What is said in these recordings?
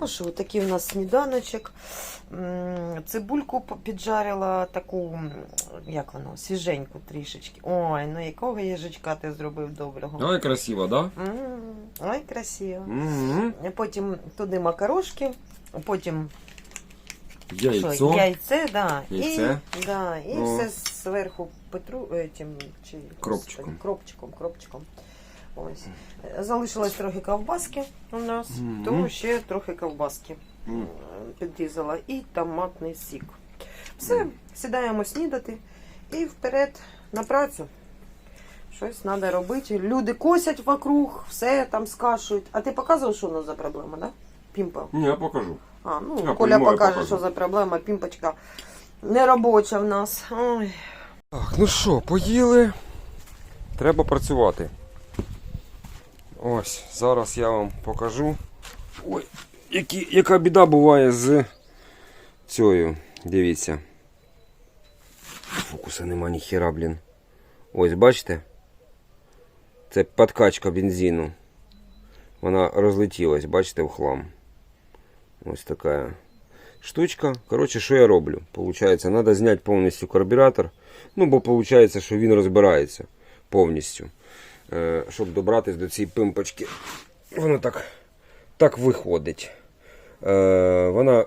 Ну що, такий у нас сніданочок. Цибульку піджарила таку, як воно, свіженьку трішечки. Ой, ну якого їжачка ти зробив доброго. Ой, красиво, да? М, Ой, красиво. Угу. Потім туди макарошки, потім Яйцо. що, яйце, да. Яйце. І, да, і О. все зверху петру, этим, чи, Кропчиком. господи, кропчиком, кропчиком. Ось. Залишилось трохи ковбаски у нас, Мгм. тому ще трохи ковбаски М. е, підрізала і томатний сік. Все, сідаємо снідати і вперед на працю. Щось треба робити. Люди косять вокруг, все там скашують. А ти показував, що у нас за проблема, да? Пімпа. Ні, я покажу. А, ну, Я Коля покаже, покажу. що за проблема. Пімпочка неробоча в нас. Ой. Так, ну що, поїли. Треба працювати. Ось, зараз я вам покажу. Ой, які, яка біда буває з цією. Дивіться. Фокуса нема ніхіра, блін. Ось, бачите? Це подкачка бензину. Вона розлетілась, бачите, в хлам. Ось така штучка. Коротше, що я роблю? Получається, треба зняти повністю карбюратор. Ну, бо виходить, що він розбирається повністю. Е, щоб добратися до цієї пимпочки. Воно так, так виходить. Е, вона,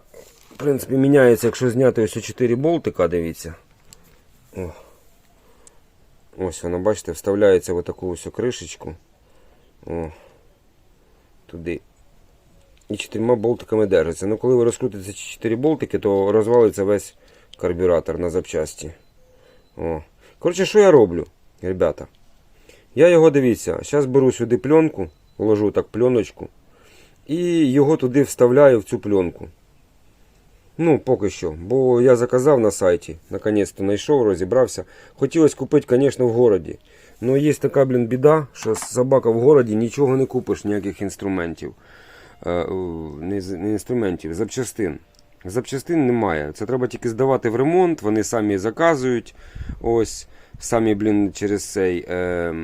в принципі, міняється, якщо зняти ось 4 болтика, дивіться. Ось вона, бачите, вставляється в таку ось кришечку. О. Туди. І чотирма болтиками держиться. Ну, коли ви розкрутите ці 4 болтики, то розвалиться весь карбюратор на запчасті. О. Коротше, що я роблю, ребята? Я його дивіться, зараз беру сюди пленку, вложу так пленочку, і його туди вставляю в цю пленку. Ну, поки що. Бо я заказав на сайті, наконець-то знайшов, розібрався. Хотілося купити, звісно, в городі. Ну, є така, блін, біда, що собака в городі нічого не купиш, ніяких інструментів. Е, не інструментів, запчастин. Запчастин немає. Це треба тільки здавати в ремонт, вони самі заказують. Ось, самі, блін, через цей. Е,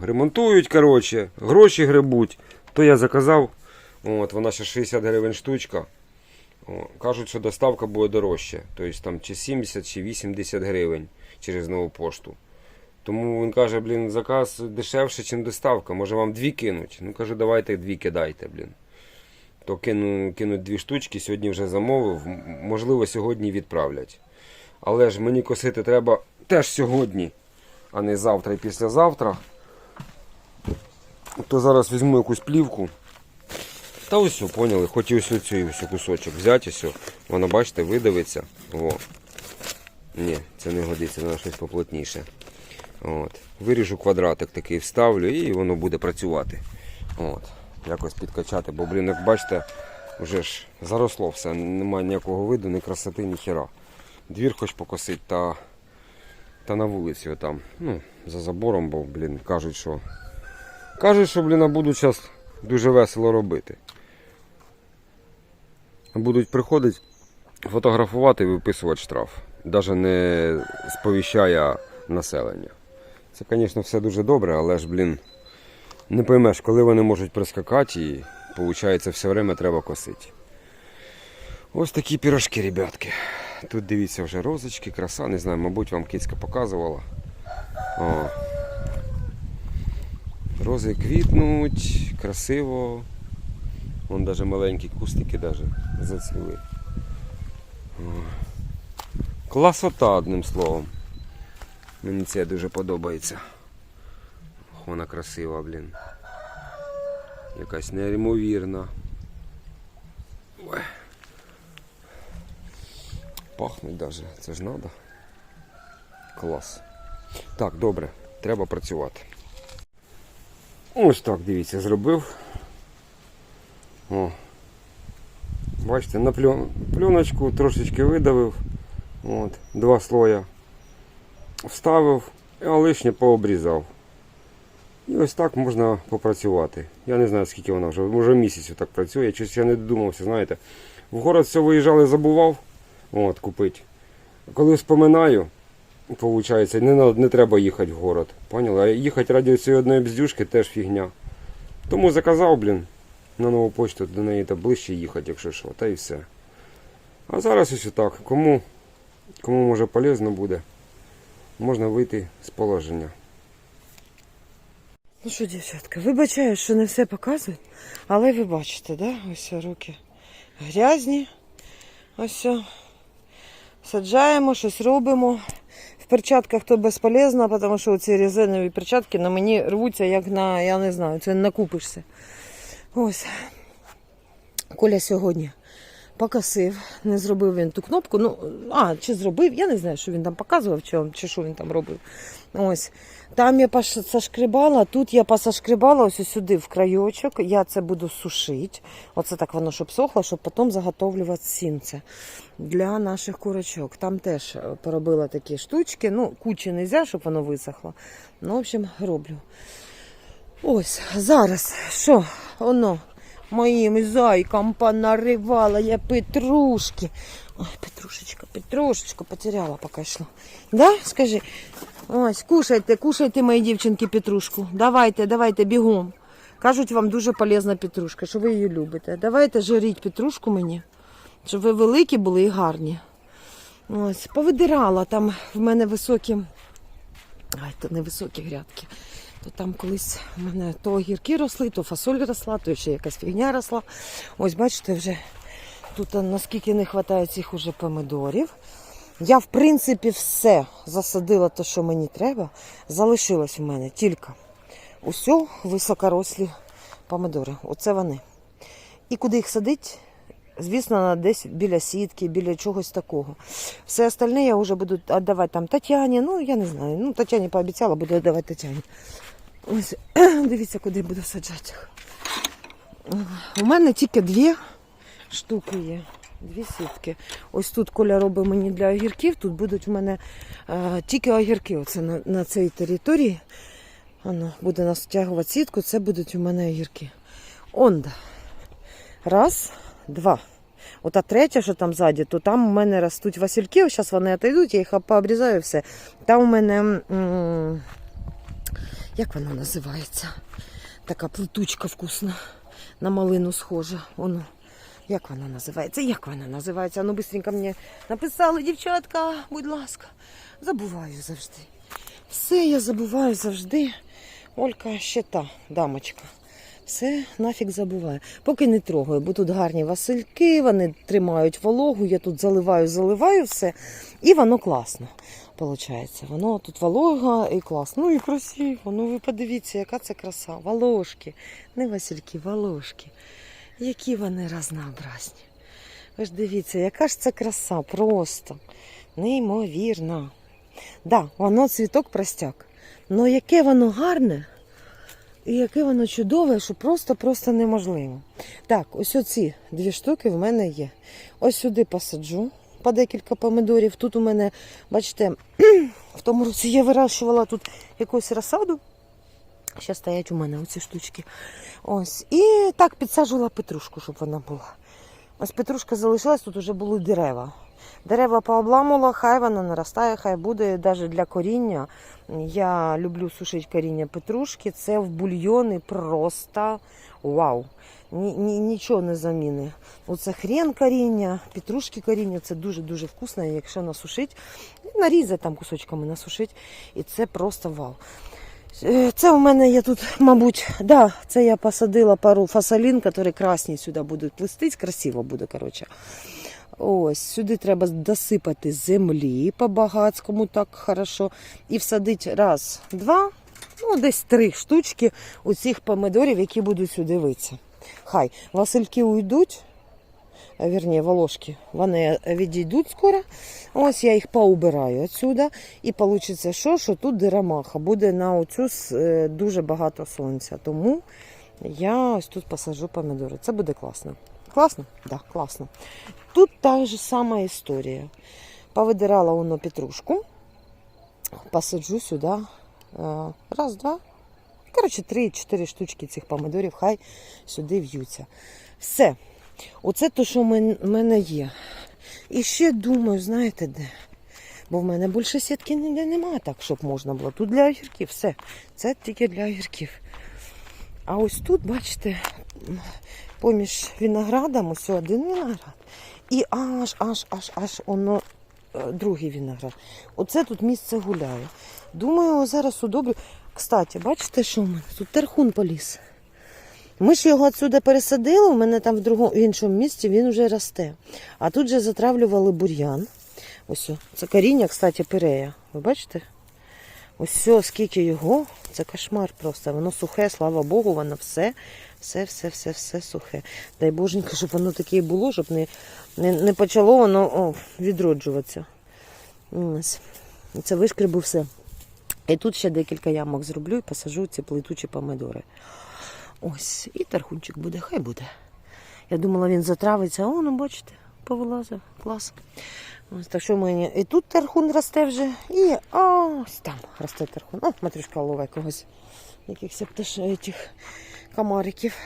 ремонтують, коротше, гроші гребуть. То я заказав. От, вона ще 60 гривень штучка. О, кажуть, що доставка буде дорожче. Тобто там чи 70, чи 80 гривень через нову пошту. Тому він каже, блін, заказ дешевше, ніж доставка. Може вам дві кинуть? Ну кажу, давайте дві кидайте, блін. То кину, кинуть дві штучки, сьогодні вже замовив. Можливо, сьогодні відправлять. Але ж мені косити треба теж сьогодні, а не завтра і післязавтра. То зараз візьму якусь плівку. Та ось поняли, хоч і ось цей ось кусочок взяти, ось. Воно, бачите, видавиться. О. Ні, це не годиться, треба щось поплотніше. От. Виріжу квадратик такий, вставлю і воно буде працювати. От. Якось підкачати, бо, блін, як бачите, вже ж заросло все, немає ніякого виду, ні красоти, ні хіра. Двір хоч покосить та, та на вулиці отам. Ну, за забором, бо, блін, кажуть, що. Кажуть, що, блін, а будуть зараз дуже весело робити. Будуть приходити, фотографувати і виписувати штраф. Навіть не сповіщає населення. Це, звісно, все дуже добре, але ж, блін, не поймеш, коли вони можуть прискакати і, виходить, все время треба косити. Ось такі пірожки, ребятки. Тут дивіться вже розочки, краса, не знаю, мабуть, вам кицька показувала. О. Рози квітнуть, красиво. Вон навіть маленькі кустики даже зацвіли. Класота, одним словом. Мені це дуже подобається. Вона красива, блін. Якась неймовірна. Ой. Пахнуть даже, це ж надо. Клас. Так, добре, треба працювати. Ось так, дивіться, зробив. О. Бачите, на пленочку трошечки видавив. От, два слоя вставив, а лишнє пообрізав. І ось так можна попрацювати. Я не знаю, скільки вона вже, може місяць так працює. Щось я не додумався, знаєте. В город все виїжджали, забував от, купити. Коли вспоминаю, виходить, не, не треба їхати в город. Поняли? А їхати раді цієї одної бздюшки теж фігня. Тому заказав, блін. на нову почту до неї та ближче їхати, якщо що, та і все. А зараз ось так. Кому, кому може полезно буде, можна вийти з положення. Ну що, дівчатка, вибачаю, що не все показую, але ви бачите, да? Ось руки грязні. Ось. Саджаємо, щось робимо. В перчатках то безполезно, тому що ці резинові перчатки на мені рвуться, як на, я не знаю, це накупишся. Ось. Коля сьогодні покосив, не зробив він ту кнопку. Ну, а, чи зробив, я не знаю, що він там показував, чи, чи що він там робив. Ось. Там я пош- тут я посошкребала ось сюди в крайочок. Я це буду сушити. Оце так воно, щоб сохло, щоб потім заготовлювати сінце для наших курочок. Там теж е, поробила такі штучки. Ну, кучі не можна, щоб воно висохло. Ну, в общем, роблю. Ось, зараз, що, воно, моїм зайкам понаривала я петрушки. Ой, Петрушечка, Петрушечку потеряла, поки йшла. Да? Скажи, ось, кушайте, кушайте, мої дівчинки, петрушку. Давайте, давайте, бігом. Кажуть, вам дуже полезна петрушка, що ви її любите. Давайте жаріть петрушку мені, щоб ви великі були і гарні. Ось, повидирала там в мене високі. Ай, то не високі грядки. То там колись в мене то огірки росли, то фасоль росла, то ще якась фігня росла. Ось бачите, вже тут наскільки не вистачає цих уже помидорів. Я, в принципі, все засадила те, що мені треба. Залишилось у мене тільки усе високорослі помидори. Оце вони. І куди їх садить? Звісно, десь біля сітки, біля чогось такого. Все остальне я вже буду віддавати там Тетяні. Ну, я не знаю. Ну, Тетяні пообіцяла, буду віддавати Тетяні. Ось, дивіться, куди буду саджати. У мене тільки дві штуки є. Дві сітки. Ось тут Коля робить мені для огірків. Тут будуть у мене е, тільки огірки. Оце на, на цій території. Воно буде нас стягувати сітку, це будуть у мене огірки. Онда. Раз, два. Ота третя, що там ззаді, то там у мене ростуть васильки. Зараз вони отойдуть, я їх пообрізаю все. Там у мене. м, Як вона називається? Така плитучка вкусна. На малину схожа. Воно. Як вона називається? Як вона називається? Ну, быстренько мені написали, дівчатка, будь ласка. Забуваю завжди. Все я забуваю завжди. Олька ще та дамочка. Все нафіг забуваю. Поки не трогаю, бо тут гарні васильки, вони тримають вологу, я тут заливаю, заливаю все, і воно класно. Получається. Воно тут волога і класно. Ну і красиво. Ну ви подивіться, яка це краса. Волошки. Не васильки, волошки. Які вони разнообразні. Ви ж дивіться, яка ж це краса, просто неймовірна. Да, воно цвіток простяк. Но яке воно гарне і яке воно чудове, що просто-просто неможливо. Так, ось оці дві штуки в мене є. Ось сюди посаджу по декілька помидорів. Тут у мене, бачите, в тому році я вирощувала тут якусь розсаду. Ще стоять у мене оці штучки. Ось. І так підсаджувала петрушку, щоб вона була. Ось петрушка залишилась, тут вже були дерева. Дерева пообламувала, хай вона наростає, хай буде навіть для коріння. Я люблю сушити коріння петрушки. Це в бульйони просто вау. Ні, ні, нічого не заміни. Оце хрен коріння, петрушки коріння, це дуже-дуже вкусно, якщо насушити, нарізати там кусочками насушити. І це просто вау. Е, Це у мене є тут, мабуть, да, це я посадила пару фасолін, які красні сюди будуть плестись, красиво буде, коротше. Ось, сюди треба досипати землі по-багатському, так хорошо. І всадити раз, два, ну десь три штучки у цих помидорів, які будуть сюди витися. Хай васильки уйдуть, вірні, волошки, вони відійдуть скоро. Ось я їх поубираю отсюда. І вийде, що, що тут дирамаха буде на оцю е, дуже багато сонця. Тому я ось тут посаджу помидори. Це буде класно. Класно? Да, класно. Тут та ж сама історія. Повидирала воно петрушку, посаджу сюди раз, два. Коротше, три-чотири штучки цих помидорів, хай сюди в'ються. Все. Оце те, що в мене є. І ще думаю, знаєте де? Бо в мене більше сітки ніде немає, так, щоб можна було. Тут для огірків, все. Це тільки для огірків. А ось тут, бачите, поміж виноградом, ось один виноград. І аж, аж, аж, аж воно е, другий виноград. Оце тут місце гуляє. Думаю, зараз удобрю. Кстати, бачите, що в мене? Тут терхун поліз. Ми ж його отсюди пересадили, у мене там в другому в іншому місці він вже росте. А тут же затравлювали бур'ян. Ось, це коріння, кстати, пирея. Ви бачите? Ось скільки його, це кошмар просто. Воно сухе, слава Богу, воно все, все, все, все, все сухе. Дай Боженька, щоб воно таке і було, щоб не, не, не почало воно о, відроджуватися. Ось. Це вишкребу все. І тут ще декілька ямок зроблю і посажу ці плетучі помидори. Ось, і тархунчик буде, хай буде. Я думала, він затравиться, а о, ну бачите, повилазив. Клас. Ось так що мені. І тут тархун росте вже, і ось там росте тархун. О, матрюшка лове когось. Якихось пташ... этих комариків.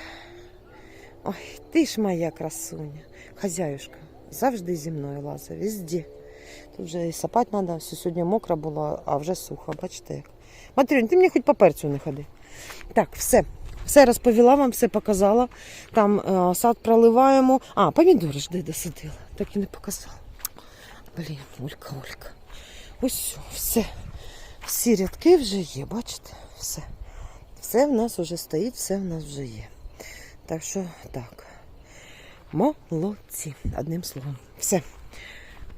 Ой, ти ж моя красуня. Хазяюшка. Завжди зі мною лазить, везде. Тут вже і сапати треба, все сьогодні мокро було, а вже сухо, бачите як. Матрюнь, ти мені хоч по перцю не ходи. Так, все. Все розповіла вам, все показала. Там е, сад проливаємо. А, помідори ж де досадила. Так і не показала. Блін, Олька, Олька. Ось все. Всі рядки вже є, бачите? Все. Все в нас вже стоїть, все в нас вже є. Так що так. Молодці. Одним словом. Все.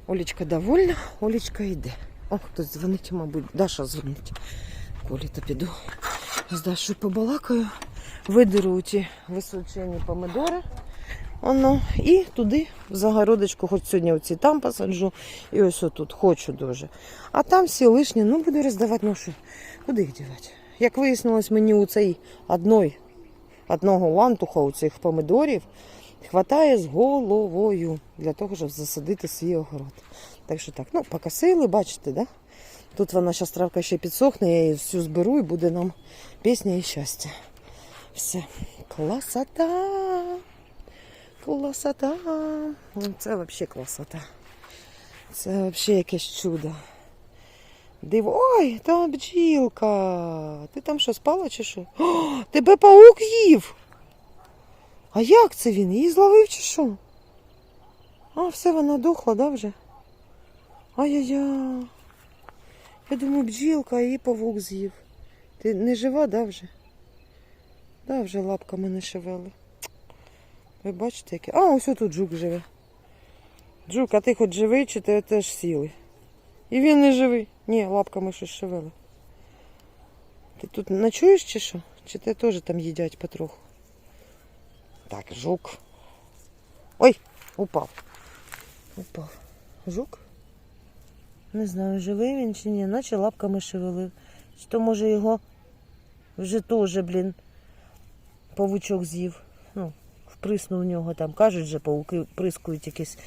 Олечка довольна, Олечка йде. О, хтось дзвонить, мабуть. Даша дзвонить. Колі то піду. З Дашою побалакаю. Видеру ті височені помидори. Оно, і туди, в загородочку, хоч сьогодні оці там посаджу, і ось отут хочу дуже. А там всі лишні, ну буду роздавати, ну що, куди їх дівати? Як вияснилось, мені у цей одной, одного лантуха у цих помидорів хватає з головою для того, щоб засадити свій огород. Так що так, ну, покосили, бачите, да? Тут вона зараз травка ще підсохне, я її всю зберу і буде нам пісня і щастя. Все. Класота! Класота! Це взагалі класота. Це взагалі якесь чудо. Диво. Ой, там бджілка. Ти там що, спала чи що? О, тебе паук їв. А як це він? Її зловив чи що? А, все, вона дохла, да, вже? Ай-яй-яй. Я думаю, бджілка, а її павук з'їв. Ти не жива, да, вже? Да, вже лапками не шевели. Ви бачите, яке. А, ось тут жук живе. Жук, а ти хоч живий, чи ти теж сіли? І він не живий. Ні, лапками щось шевели. Ти тут ночуєш чи що? Чи ти теж там їдять потроху? Так, жук. Ой, упав. Упав. Жук? Не знаю, живий він чи ні, наче лапками шевелив. Чи то може його вже теж, блін, павучок з'їв. Ну, вприснув в нього там. Кажуть же, пауки прискують якийсь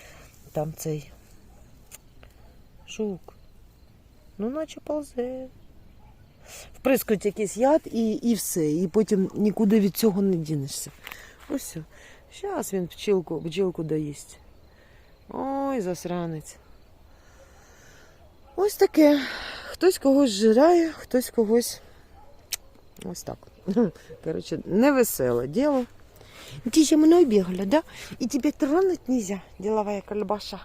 там цей жук. Ну, наче ползе. Вприскують якийсь яд і, і все. І потім нікуди від цього не дінешся. Ось все. Зараз він пчілку, бджілку доїсть. Ой, засранець. Ось таке. Хтось когось жирає, хтось когось. Ось так. Коротше, невеселе діло. Ти ще мною бігала, да? І тебе тронуть нельзя, ділова колбаша.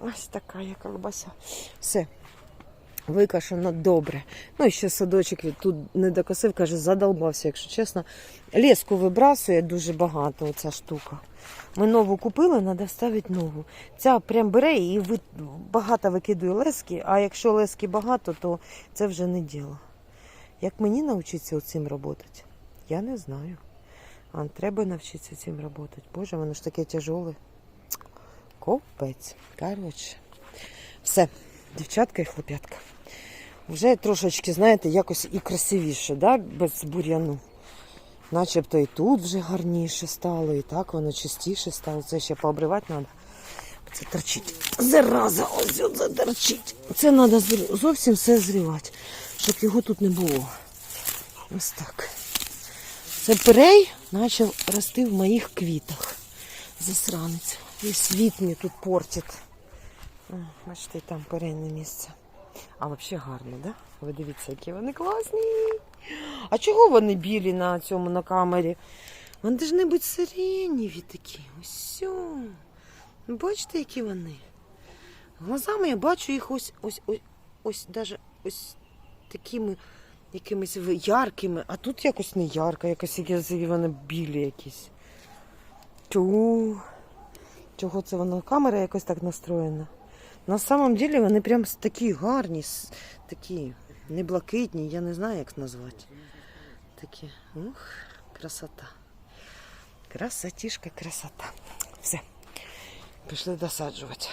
Ось така колбаса. Все. Викашено добре. Ну і ще садочок тут не докосив, каже, задолбався, якщо чесно. Леску вибрасує дуже багато оця штука. Ми нову купили, треба ставити нову. Ця прям бере і багато викидує лески, а якщо лески багато, то це вже не діло. Як мені навчитися цим працювати? Я не знаю. А треба навчитися цим працювати. Боже, воно ж таке тяжеле. Копець. Коротше. Все, дівчатка і хлоп'ятка. Вже трошечки, знаєте, якось і красивіше, да? без бур'яну. Начебто і тут вже гарніше стало, і так воно чистіше стало. Це ще пообривати треба. Це торчить. Зараза, ось це торчить. Це треба зовсім все зрівати, щоб його тут не було. Ось так. Це перей почав рости в моїх квітах. Засранець. Весь світ мені тут портить. Бачите, і там перейне місце. А взагалі гарно, да? Ви дивіться, які вони класні. А чого вони білі на цьому на камері? Вони повинні бути сиренєві такі. Ось. Бачите, які вони? Глазами я бачу їх ось ось ось ось даже ось такими якимись яркими, а тут якось не ярко, якось якісь вони білі якісь. Чого? Чого це воно? Камера якось так настроєна. На самом деле вони прям такі гарні, такі не блакитні, я не знаю, як назвати. Такі. Ух, красота. Красотішка, красота. Все. Пішли досаджувати.